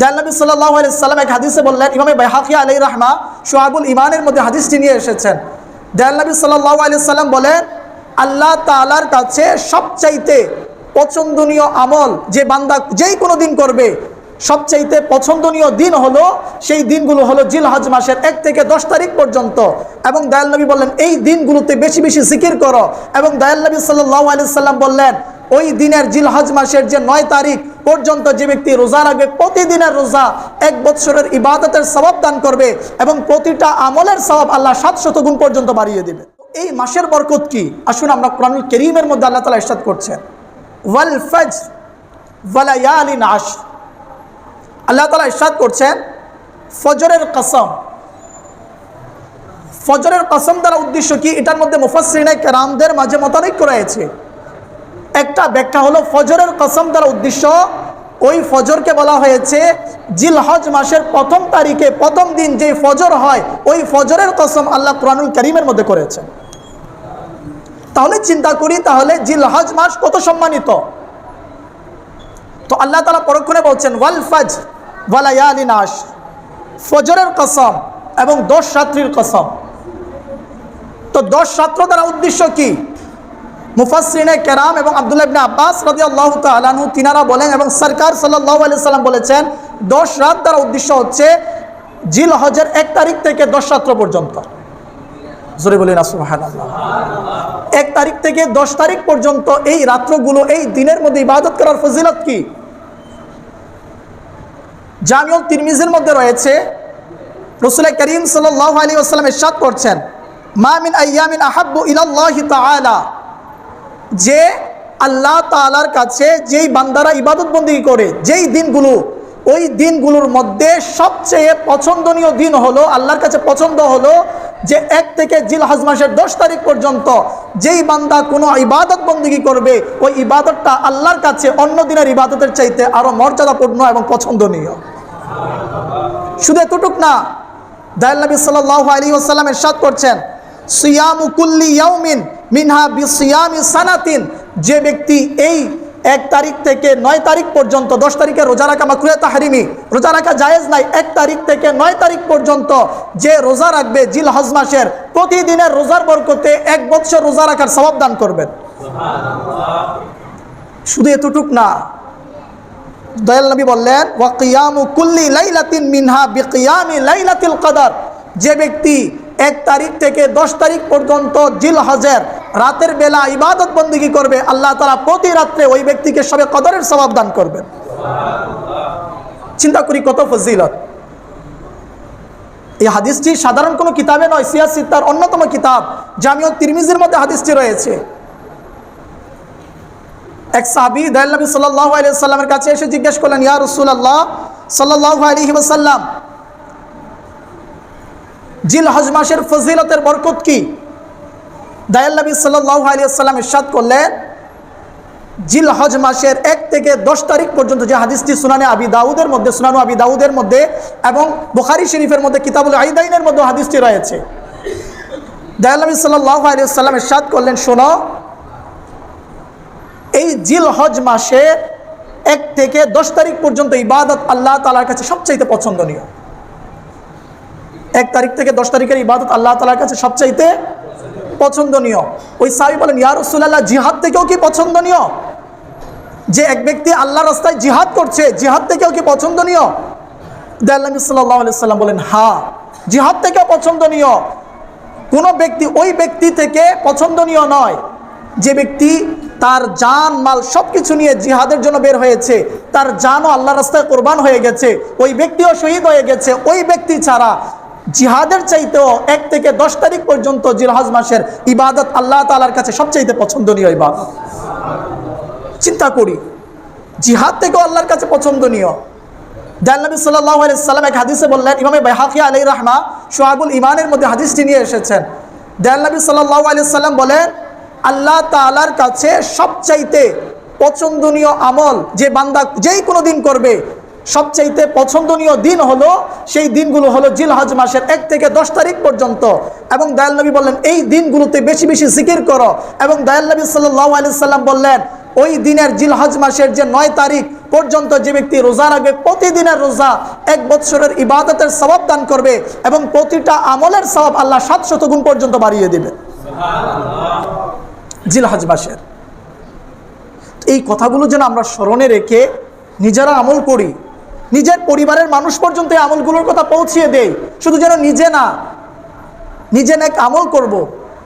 নবী সাল্লাহ সাল্লাম এক হাদিসে বললেন, ইমামে বাইহাকি আলাই রাহমা সোহাবুল ইমানের মধ্যে হাদিসটি নিয়ে এসেছেন। নবী সাল্লাহ আলি সাল্লাম বলেন, আল্লাহ তালার কাছে সবচাইতে পছন্দনীয় আমল যে বান্দা যেই কোনো দিন করবে, সবচাইতে পছন্দনীয় দিন হলো, সেই দিনগুলো হলো জিল হজ মাসের এক থেকে দশ তারিখ পর্যন্ত। এবং দয়াল নবী বললেন, এই দিনগুলোতে বেশি বেশি জিকির করো। এবং দয়াল নবী সাল্লাহ আলি সাল্লাম বললেন ওই দিনের জিল হজ মাসের যে নয় তারিখ পর্যন্ত যে ব্যক্তি রোজা রাখবে, প্রতিদিনের রোজা এক বৎসরের ইবাদতের সবাব দান করবে এবং প্রতিটা আমলের সবাব আল্লাহ সাতশত গুণ পর্যন্ত বাড়িয়ে দেবে। এই মাসের বরকত কি? আসুন আমরা কোরআনুল করিমের মধ্যে আল্লাহ তালা ইরশাদ করছেন। ওয়াল ফজ আল্লাহ তালা ইরশাদ করছেন, ফজরের কসম। ফজরের কসম দ্বারা উদ্দেশ্য কি? এটার মধ্যে মুফাসরিনে কেরামদের মাঝে মতানৈক্য রয়েছে। একটা ব্যাখ্যা হলো ফজরের কসম দ্বারা উদ্দেশ্য ওই ফজরকে বলা হয়েছে জিলহজ মাসের প্রথম তারিখে, প্রথম দিন যে ফজর হয়, ওই ফজরের কসম আল্লাহ কোরআনুল করিমের মধ্যে করেছেন তাহলে চিন্তা করি তাহলে জিলহজ মাস কত সম্মানিত? তো আল্লাহ তালা পরক্ষণে বলছেন, ওয়াল ফজ ওয়ালায়ালি নাস ফজরের কসম এবং দশ রাত্রির কসম। তো দশ রাত্র দ্বারা উদ্দেশ্য কি? মুফাসরিনে কেরাম এবং আবদুল্লাহ ইবনে আব্বাস রাজি আল্লাহ তালু তিনারা বলেন এবং সরকার সাল্লাহ আলি সাল্লাম বলেছেন, দশ রাত দ্বারা উদ্দেশ্য হচ্ছে জিল হজের এক তারিখ থেকে দশ রাত্র পর্যন্ত। জোরে বলি এক তারিখ থেকে দশ তারিখ পর্যন্ত এই রাত্রগুলো, এই দিনের মধ্যে ইবাদত করার ফজিলত কি? জামিউল তিরমিজের মধ্যে রয়েছে, রসুল করিম সাল্লাহ আলী আসসালাম ইরশাদ করছেন মামিন আয়ামিন আহাব্বু ইলাল্লাহি তাআলা। যে আল্লাহ তালার কাছে যেই বান্দারা ইবাদত বন্দী করে, যেই দিনগুলো, ওই দিনগুলোর মধ্যে সবচেয়ে পছন্দনীয় দিন হলো, আল্লাহর কাছে পছন্দ হলো যে এক থেকে জিল হজ মাসের দশ তারিখ পর্যন্ত যেই বান্দা কোনো ইবাদত বন্দী করবে, ওই ইবাদতটা আল্লাহর কাছে অন্য দিনের ইবাদতের চাইতে আরও মর্যাদাপূর্ণ এবং পছন্দনীয়। শুধু এতটুক না, দয়াল নবী সাল্লাহ আলী আসাল্লাম এরশাদ করছেন, সিয়ামু কুল্লি ইয়াউমিন মিনহা বিসিয়ামি সানাতিন যে ব্যক্তি এই এক তারিখ থেকে নয় তারিখ পর্যন্ত দশ তারিখে রোজা রাখা মাকরুয়া তাহারিমি রোজা রাখা জায়েজ নাই এক তারিখ থেকে নয় তারিখ পর্যন্ত যে রোজা রাখবে জিল হজ মাসের প্রতিদিনের রোজার বরকতে এক বৎসর রোজা রাখার সবাব দান করবেন। শুধু এতটুক না দয়াল নবী বললেন ওয়াকিয়ামু কুল্লি লাইলাতিন মিনহা বিকিয়ামি লাইলাতিল কদর যে ব্যক্তি এক তারিখ থেকে দশ তারিখ পর্যন্ত জিল হজের রাতের বেলা ইবাদত বন্দিগি করবে, আল্লাহ তালা প্রতি রাত্রে ওই ব্যক্তিকে সবে কদরের স্বভাব দান করবেন। চিন্তা করি কত ফজিলত। এই হাদিসটি সাধারণ কোনো কিতাবে নয় সিয়াসি তার অন্যতম কিতাব জামিও তিরমিজির মধ্যে হাদিসটি রয়েছে। এক সাহাবি দয়াল নবী সাল্লাহ আলিয়াল্লামের কাছে এসে জিজ্ঞেস করলেন, ইয়া রসুল আল্লাহ সাল্লাহ আলহি ওসাল্লাম জিল হজ মাসের ফজিলতের বরকত কি? দয়াল নবী সাল্লাহ আলিয়াল্লাম ইরশাদ করলেন, জিল হজ মাসের এক থেকে দশ তারিখ পর্যন্ত যে হাদিসটি সুনানে আবি দাউদের মধ্যে, সুনানু আবি দাউদের মধ্যে এবং বুখারি শরীফের মধ্যে, কিতাবুল আইদাইনের মধ্যে হাদিসটি রয়েছে। দয়াল নবী সাল্লাহ আলিয়াল্লাম ইরশাদ করলেন, শোনো, এই জিল হজ মাসে এক থেকে দশ তারিখ পর্যন্ত ইবাদত আল্লাহ তালার কাছে সবচাইতে পছন্দনীয়। এক তারিখ থেকে দশ তারিখের ইবাদত আল্লাহ তালার কাছে সবচাইতে পছন্দনীয়। ওই সাহাবি বলেন, ইয়া রসুল্লাহ জিহাদ থেকেও কি পছন্দনীয়? যে এক ব্যক্তি আল্লাহ রাস্তায় জিহাদ করছে, জিহাদ থেকেও কি পছন্দনীয়? দাল্লামি সাল্লাহ সাল্লাম বলেন, হা, জিহাদ থেকেও পছন্দনীয়। কোনো ব্যক্তি ওই ব্যক্তি থেকে পছন্দনীয় নয়। যে ব্যক্তি তার জান, মাল সব কিছু নিয়ে জিহাদের জন্য বের হয়েছে, তার জানও আল্লাহ রাস্তায় কোরবান হয়ে গেছে, ওই ব্যক্তিও শহীদ হয়ে গেছে, ওই ব্যক্তি ছাড়া জিহাদের চাইতেও এক থেকে দশ তারিখ পর্যন্ত জিলহাজ মাসের ইবাদত আল্লাহ তালার কাছে সবচাইতে পছন্দনীয় ইবাদত। চিন্তা করি, জিহাদ থেকেও আল্লাহর কাছে পছন্দনীয়। নবী সাল্লাহ সাল্লাম এক হাদিসে বললেন, ইমামে বেহাকি আলী রাহমা সোহাবুল ইমানের মধ্যে হাদিসটি নিয়ে এসেছেন। নবী সাল্লাহ আলি সাল্লাম বলেন, আল্লাহ তালার কাছে সবচাইতে পছন্দনীয় আমল যে বান্দা যেই কোনো দিন করবে সবচাইতে পছন্দনীয় দিন হলো সেই দিনগুলো হলো জিল হজ মাসের এক থেকে দশ তারিখ পর্যন্ত। এবং দয়াল নবী বললেন এই দিনগুলোতে বেশি বেশি জিকির করো। এবং দয়াল নবী সাল্লাহ আলি সাল্লাম বললেন ওই দিনের জিল হজ মাসের যে নয় তারিখ পর্যন্ত যে ব্যক্তি রোজা রাখবে প্রতিদিনের রোজা এক বৎসরের ইবাদতের সবাব দান করবে এবং প্রতিটা আমলের সবাব আল্লাহ সাতশত গুণ পর্যন্ত বাড়িয়ে দেবে। জিলহাজ মাসের। এই কথাগুলো যেন আমরা স্মরণে রেখে নিজেরা আমল করি নিজের পরিবারের মানুষ পর্যন্ত এই আমলগুলোর কথা পৌঁছিয়ে দেই। শুধু যেন নিজে না, নিজে নেক আমল করব।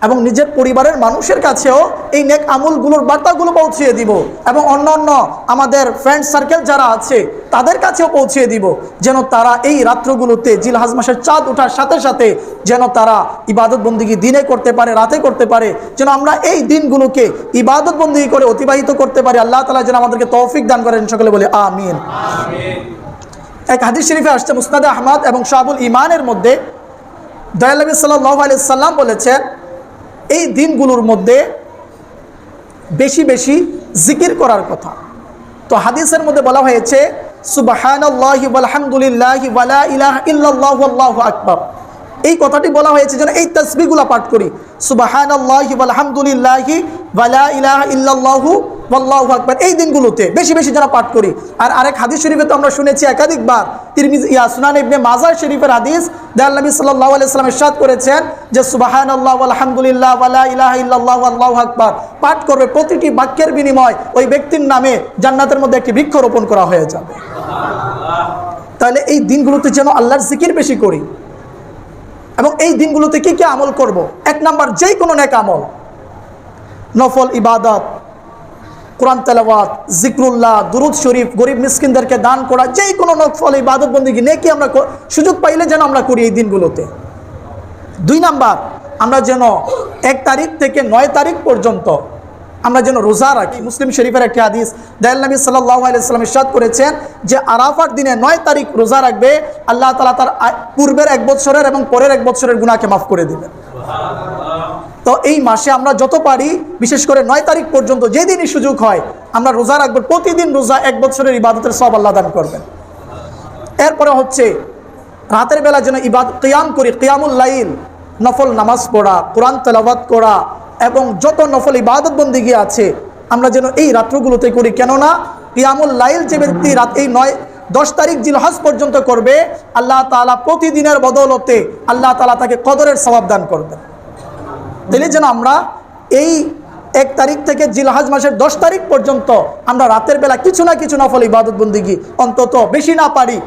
এবং নিজের পরিবারের মানুষের কাছেও এই নেক আমলগুলোর বার্তাগুলো পৌঁছিয়ে দিব এবং অন্য অন্য আমাদের ফ্রেন্ড সার্কেল যারা আছে, তাদের কাছেও পৌঁছিয়ে দিব যেন তারা এই রাত্রগুলোতে জিলহাজ মাসের চাঁদ ওঠার সাথে সাথে যেন তারা ইবাদত বন্দিগি দিনে করতে পারে, রাতে করতে পারে, যেন আমরা এই দিনগুলোকে ইবাদত বন্দিগি করে অতিবাহিত করতে পারি। আল্লাহ তালা যেন আমাদেরকে তৌফিক দান করেন। সকলে বলে আমিন। এক হাদিস শরীফে আসছে মুস্তাদ আহমদ এবং শাহুল ইমানের মধ্যে। দয়ালবী সাল্লাহ আলি সাল্লাম বলেছেন, এই দিনগুলোর মধ্যে বেশি বেশি জিকির করার কথা। তো হাদিসের মধ্যে বলা হয়েছে আকবার। এই কথাটি বলা হয়েছে যেন এই তসবিগুলা পাঠ করি। সুবাহানাল্লাহি আলহামদুলিল্লাহি ইলাহা ইল্লাল্লাহু আল্লাহু আকবার, এই দিনগুলোতে বেশি বেশি যেন পাঠ করি। আর আরেক হাদিস শরীফে তো আমরা শুনেছি একাধিকবার, তিরমিজ ইবনে মাজার শরীফের হাদিস ইরশাদ করেছেন যে, সুবহানাল্লাহ আলহামদুলিল্লাহ ওয়ালা ইলাহা ইল্লাল্লাহু আল্লাহু আকবার। পাঠ করবে প্রতিটি বাক্যের বিনিময় ওই ব্যক্তির নামে জান্নাতের মধ্যে একটি বৃক্ষ রোপণ করা হয়ে যাবে। তাহলে এই দিনগুলোতে যেন আল্লাহর জিকির বেশি করি। এবং এই দিনগুলোতে কি কি আমল করব। এক নাম্বার যেই কোনো নেক আমল। নফল ইবাদত কোরআন তেলাওয়াত, জিক্রুল্লাহ, দুরুদ শরীফ, গরিব মিসকিনদেরকে দান করা, যেই কোনো নফল ইবাদত বন্দিগি, নেকি আমরা সুযোগ পাইলে যেন আমরা করি এই দিনগুলোতে। দুই নাম্বার, আমরা যেন এক তারিখ থেকে নয় তারিখ পর্যন্ত আমরা যেন রোজা রাখি। মুসলিম শরীফের একটি হাদিস, দয়াল নবী সাল্লাহ আলাইসাল্লাম ইরশাদ করেছেন যে আরাফার দিনে নয় তারিখ রোজা রাখবে, আল্লাহ তালা তার পূর্বের এক বছরের এবং পরের এক বছরের গুণাকে মাফ করে দেবেন। তো এই মাসে আমরা যত পারি, বিশেষ করে নয় তারিখ পর্যন্ত যেদিনই সুযোগ হয়, আমরা রোজা রাখব। প্রতিদিন রোজা এক বছরের ইবাদতের সব আল্লাহ দান করবেন। এরপরে হচ্ছে, রাতের বেলা যেন ইবাদ কিয়াম করি, কিয়ামুল লাইল, নফল নামাজ পড়া, কোরআন তেলাবাদ করা, এবং যত নফল ইবাদত বন্দিগি আছে, আমরা যেন এই রাত্রগুলোতে করি। কেননা, কিয়ামুল লাইল যে ব্যক্তি রাত এই নয় দশ তারিখ জিলহজ পর্যন্ত করবে, আল্লাহ তালা প্রতিদিনের বদৌলতে আল্লাহ তালা তাকে কদরের স্বভাব দান করবেন। তাহলে যেন আমরা এই এক তারিখ থেকে জিলহাজ মাসের দশ তারিখ পর্যন্ত আমরা রাতের বেলা কিছু না কিছু নফল ইবাদত বন্দিগি অন্তত বেশি না পারি।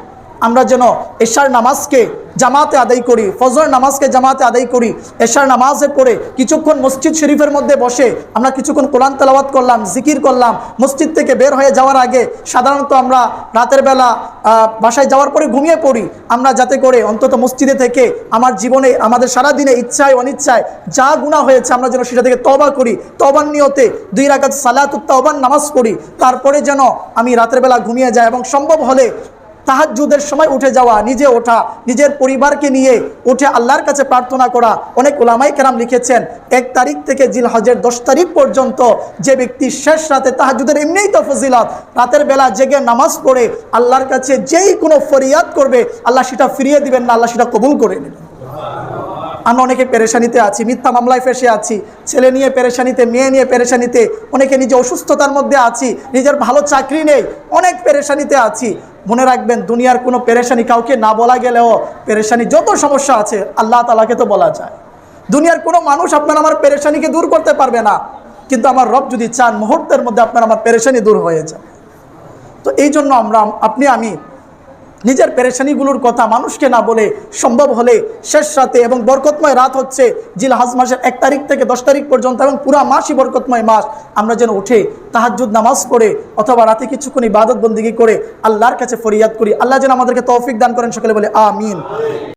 আমরা যেন এশার নামাজকে জামাতে আদায় করি ফজর নামাজকে জামাতে আদায় করি, এশার নামাজে পড়ে কিছুক্ষণ মসজিদ শরীফের মধ্যে বসে আমরা কিছুক্ষণ কোরআন তেলাওয়াত করলাম, জিকির করলাম, মসজিদ থেকে বের হয়ে যাওয়ার আগে সাধারণত আমরা রাতের বেলা বাসায় যাওয়ার পরে ঘুমিয়ে পড়ি। আমরা যাতে করে অন্তত মসজিদে থেকে আমার জীবনে, আমাদের সারা দিনে ইচ্ছায়, অনিচ্ছায় যা গুণা হয়েছে আমরা যেন সেটা থেকে তবা করি। তবান নিয়তে দুই রাকাত সালাত তবান নামাজ পড়ি। তারপরে যেন আমি রাতের বেলা ঘুমিয়ে যাই এবং সম্ভব হলে তাহাজ্জুদের সময় উঠে যাওয়া, নিজে ওঠা, নিজের পরিবারকে নিয়ে উঠে আল্লাহর কাছে প্রার্থনা করা। অনেক ওলামাই কেরাম লিখেছেন, এক তারিখ থেকে জিল হজের দশ তারিখ পর্যন্ত যে ব্যক্তি শেষ রাতে তাহাজ্জুদের এমনিই তো ফজিলত রাতের বেলা জেগে নামাজ পড়ে, আল্লাহর কাছে যেই কোনো ফরিয়াদ করবে, আল্লাহ সেটা ফিরিয়ে দিবেন না, আল্লাহ সেটা কবুল করে নেবেন। আমরা অনেকে পেরেশানিতে আছি, মিথ্যা মামলায় ফেসে আছি, ছেলে নিয়ে পেরেশানিতে, মেয়ে নিয়ে পেরেশানিতে, অনেকে নিজে অসুস্থতার মধ্যে আছি, নিজের ভালো চাকরি নেই, অনেক পেরেশানিতে আছি। মনে রাখবেন, দুনিয়ার কোনো পেরেশানি কাউকে না বলা গেলেও পেরেশানি যত সমস্যা আছে, আল্লাহ তালাকে তো বলা যায়। দুনিয়ার কোনো মানুষ আপনার আমার পেরেশানিকে দূর করতে পারবে না, কিন্তু আমার রব যদি চান, মুহূর্তের মধ্যে আপনার আমার পেরেশানি দূর হয়ে যায়। তো এই জন্য আমরা, আপনি, আমি নিজের পেরেশানিগুলোর কথা মানুষকে না বলে সম্ভব হলে শেষ রাতে এবং বরকতময় রাত হচ্ছে জিলহাজ মাসের এক তারিখ থেকে দশ তারিখ পর্যন্ত এবং পুরা মাসই বরকতময় মাস। আমরা যেন উঠে তাহাজুদ নামাজ পড়ে অথবা রাতে কিছুক্ষণ ইবাদত বন্দিগি করে আল্লাহর কাছে ফরিয়াদ করি। আল্লাহ যেন আমাদেরকে তৌফিক দান করেন, সকলে বলে আমিন।